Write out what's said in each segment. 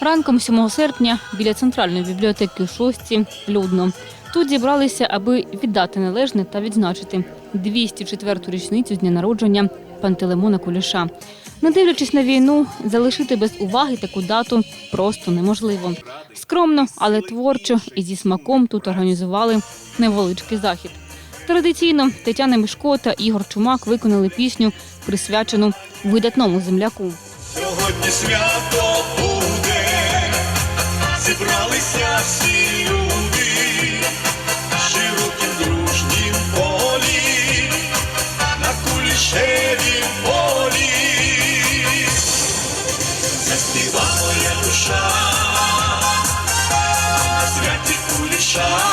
Ранком 7 серпня біля центральної бібліотеки у Шостці людно. Тут зібралися, аби віддати належне та відзначити 204-ту річницю з дня народження Пантелеймона Куліша. Не дивлячись на війну, залишити без уваги таку дату просто неможливо. Скромно, але творчо і зі смаком тут організували невеличкий захід. Традиційно Тетяна Мішко та Ігор Чумак виконали пісню, присвячену видатному земляку. Сьогодні свято зібралися всі люди, широким дружнім полі, на кулішеві полі, заспівала моя душа, святі куліша,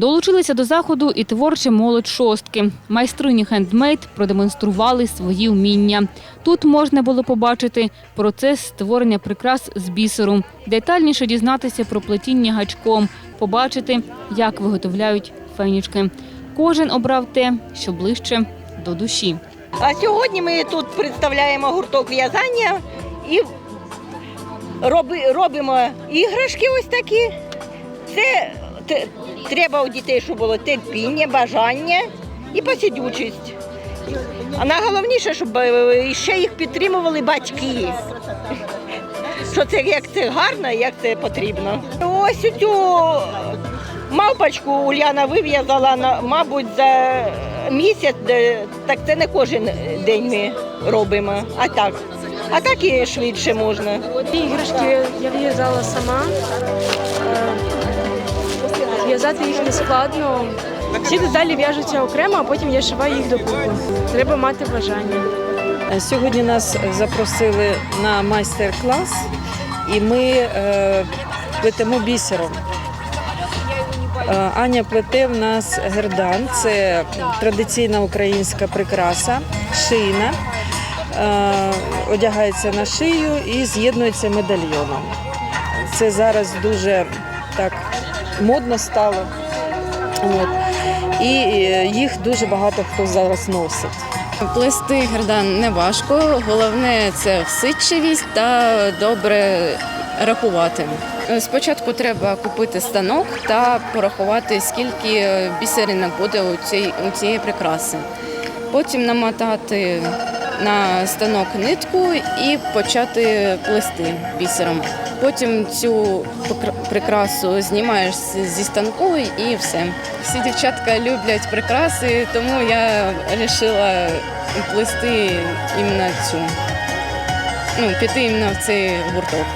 Долучилися до заходу і творча молодь шостки. Майстрині хендмейд продемонстрували свої вміння. Тут можна було побачити процес створення прикрас з бісеру, детальніше дізнатися про плетіння гачком, побачити, як виготовляють фенічки. Кожен обрав те, що ближче до душі. А сьогодні ми тут представляємо гурток в'язання і робимо іграшки ось такі. Це треба у дітей, щоб було терпіння, бажання і посидючість. А найголовніше, щоб е, ще їх підтримували батьки. Що це як це гарно, як це потрібно. Ось цю мавпочку Уляна вив'язала, мабуть, за місяць, так це не кожен день ми робимо, а так. А так і швидше можна. Іграшки я в'язала сама. Е, В'язати їх не складно. Всі деталі в'яжуться окремо, а потім я шиваю їх докупи. Треба мати бажання. Сьогодні нас запросили на майстер-клас, і ми е, плетемо бісером. Е, Аня плете в нас гердан, це традиційна українська прикраса, шийна. Е, Одягається на шию і з'єднується медальйоном. Це зараз дуже так модно стало. От. І е, їх дуже багато хто зараз носить. Плести гердан не важко, головне це всидчивість та добре рахувати. Спочатку треба купити станок та порахувати, скільки бісеринок буде у цій- у цієї прикраси. Потім намотати на станок нитку і почати плести бісером. Потім цю прикрасу знімаєш зі станку і все. Всі дівчатка люблять прикраси, тому я вирішила плести іменно цю. Ну, піти іменно в цей гурток.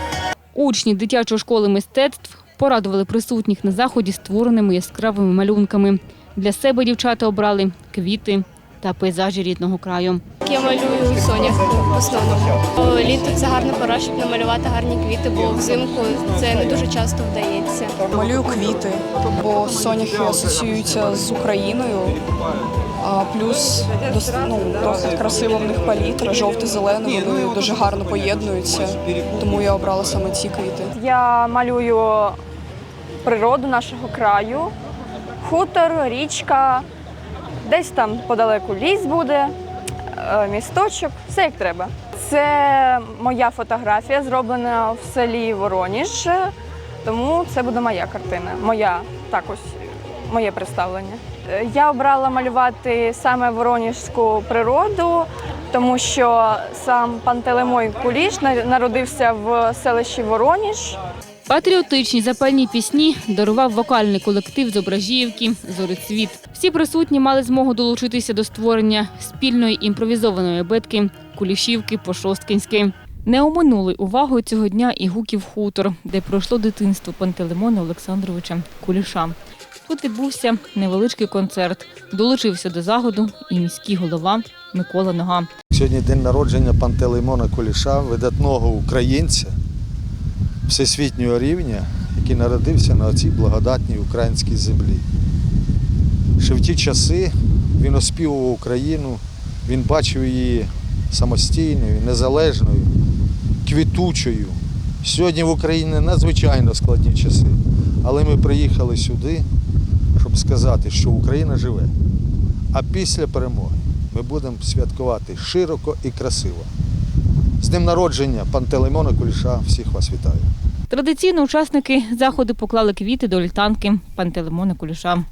Учні дитячої школи мистецтв порадували присутніх на заході створеними яскравими малюнками. Для себе дівчата обрали квіти та пейзажі рідного краю. Я малюю сонях в основному. Літо це гарна пора, щоб намалювати гарні квіти, бо взимку це не дуже часто вдається. Малюю квіти, бо соняхи асоціюються з Україною. А плюс ну, досить красива в них палітра, жовто-зелений, вони дуже гарно поєднуються. Тому я обрала саме ці квіти. Я малюю природу нашого краю, хутор, річка, десь там подалеку ліс буде, е, місточок, все як треба. Це моя фотографія, зроблена в селі Вороніж, тому це буде моя картина, моя так ось моє представлення. Я обрала малювати саме вороніжську природу, тому що сам Пантелеймон Куліш народився в селищі Вороніж. Патріотичні запальні пісні дарував вокальний колектив з Ображіївки «Зорицвіт». Всі присутні мали змогу долучитися до створення спільної імпровізованої битки Кулішівки по-шосткинськи. Не оминули увагою цього дня і гуків хутор, де пройшло дитинство Пантелеймона Олександровича Куліша. Тут відбувся невеличкий концерт. Долучився до заходу і міський голова Микола Нога. Сьогодні день народження Пантелеймона Куліша, видатного українця всесвітнього рівня, який народився на цій благодатній українській землі. Ще в ті часи він оспівував Україну, він бачив її самостійною, незалежною, квітучою. Сьогодні в Україні надзвичайно складні часи, але ми приїхали сюди, щоб сказати, що Україна живе. А після перемоги ми будемо святкувати широко і красиво. З днем народження Пантелеймона Куліша. Всіх вас вітаю. Традиційно учасники заходу поклали квіти до літанки Пантелеймона Куліша.